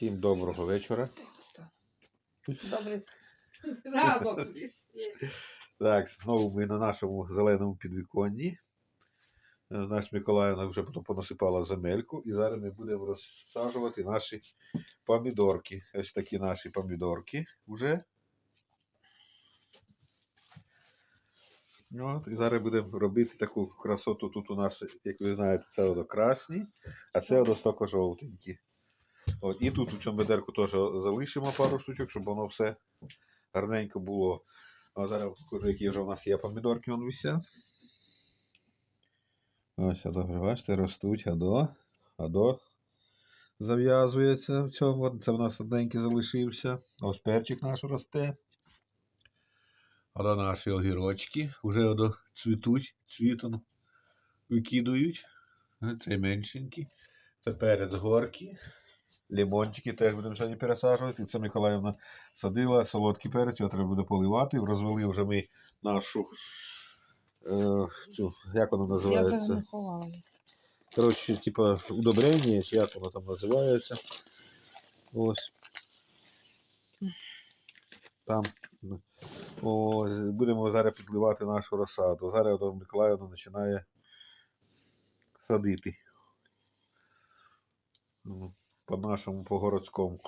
Всім доброго вечора. Добрий ранок. Так, знову ми на нашому зеленому підвіконні. Е, Наш Миколаївна вже потім понасипала земельку, і зараз ми будемо розсаджувати наші помідорки. Ось такі наші помідорки вже. От, і зараз будемо робити таку красоту. Тут у нас, як ви знаєте, це одо красні, а це одо стоко жовтенькі. От, і тут у цьому ведерку теж залишимо пару штучок, щоб воно все гарненько було. А зараз покажу, які вже у нас є помідорки, вон висять. Ось, добре, бачите, ростуть, адо, адо зав'язується в цьому. Це в нас одненький залишився. Ось перчик наш росте. Ото наші огірочки. Вже одо цвітуть, цвітом викидують. Це меншенькі. Це перець горки. Лимончики теж будемо сьогодні пересаджувати. Це Миколаївна садила, солодкий перець, його треба буде поливати. Розвели вже ми нашу. Е, цю, як воно називається? Коротше, типа удобрення, чи як воно там називається. Ось. Там. ну, Ось, будемо зараз підливати нашу розсаду. Зараз Миколаївна починає садити. Ну, По нашому, по городському.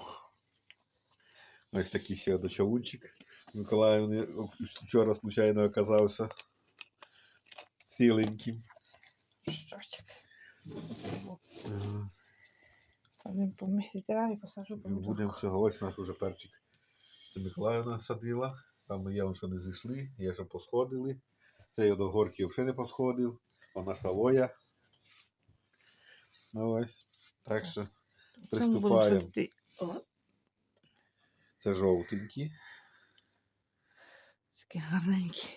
Ось такий ще дочавунчик. Миколаївни вчора случайно оказався ціленьким. Будемо цього. Ось наш уже перчик. Це Миколаївна садила. Там є що не зійшли, є що посходили. Цей до горки вже не посходив. Вона хавоя. Ну ось. Так що Це приступаємо. Це жовтенькі. такі гарненькі.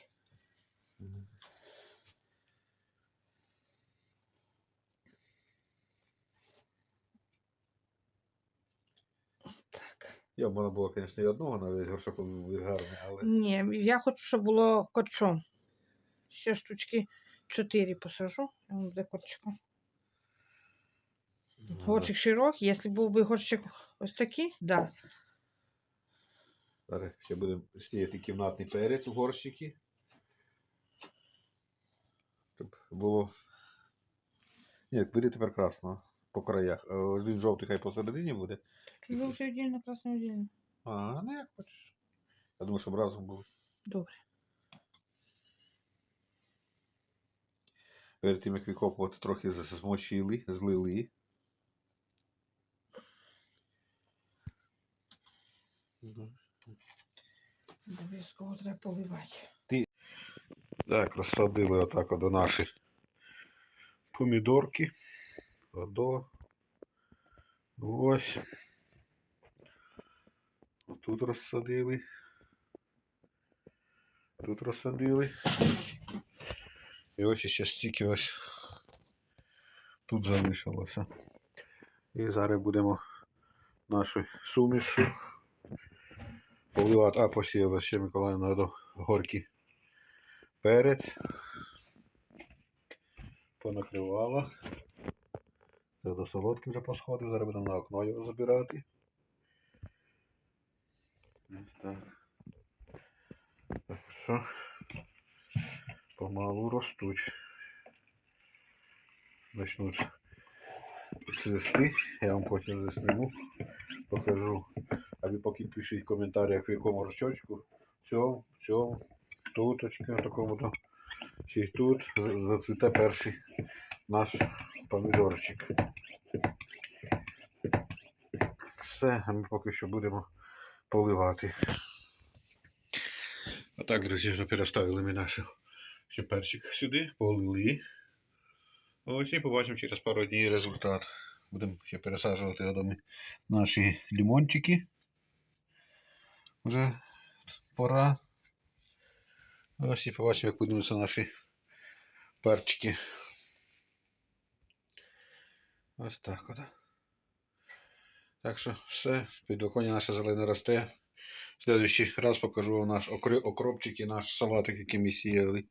Я б можна було, звісно, і одного на весь горшок був гарний, але. Ні, я хочу, щоб було корчом. Ще штучки 4 посажу. буде корчиком. Горчик широкий, якщо був би горчик ось такий, да. Зараз ще будемо сіяти кімнатний перець у горщики. Щоб було. Ні, буде тепер по краях. Він жовтий хай посередині буде. Жовтий віддільно, красний віддільно. А, ну як хочеш. Я думаю, щоб разом було. Добре. Перед тим, як викопувати, трохи змочили, злили. Обов'язково треба поливати. Так, розсадили отак до наші помідорки. До. Ось. Тут розсадили. Тут розсадили. І ось ще стільки ось тут залишилося. І зараз будемо нашу сумішу поливати. А, посіяла ще Миколаївна горки перець. Понакривала. Це до солодки вже посходив, зараз будемо на окно його забирати. Ось так. Так що помалу ростуть. Начнуть цвісти. Я вам потім засниму, покажу. А ви поки пишіть в коментарях, в якому розчочку. В цьому, цьому, туточки, на такому то. Чи тут зацвіте перший наш помідорчик. Все, а ми поки що будемо поливати. А так, друзі, вже переставили ми наш ще перчик сюди, полили. Ось і побачимо через пару днів результат. Будемо ще пересаджувати наші лимончики. Вже пора. Ось і побачимо, як будуться наші перчики. Ось так от. Так що все, підвиконня наше зелене росте. В следующий раз покажу вам наш окропчик і наш салатик, який ми сіяли.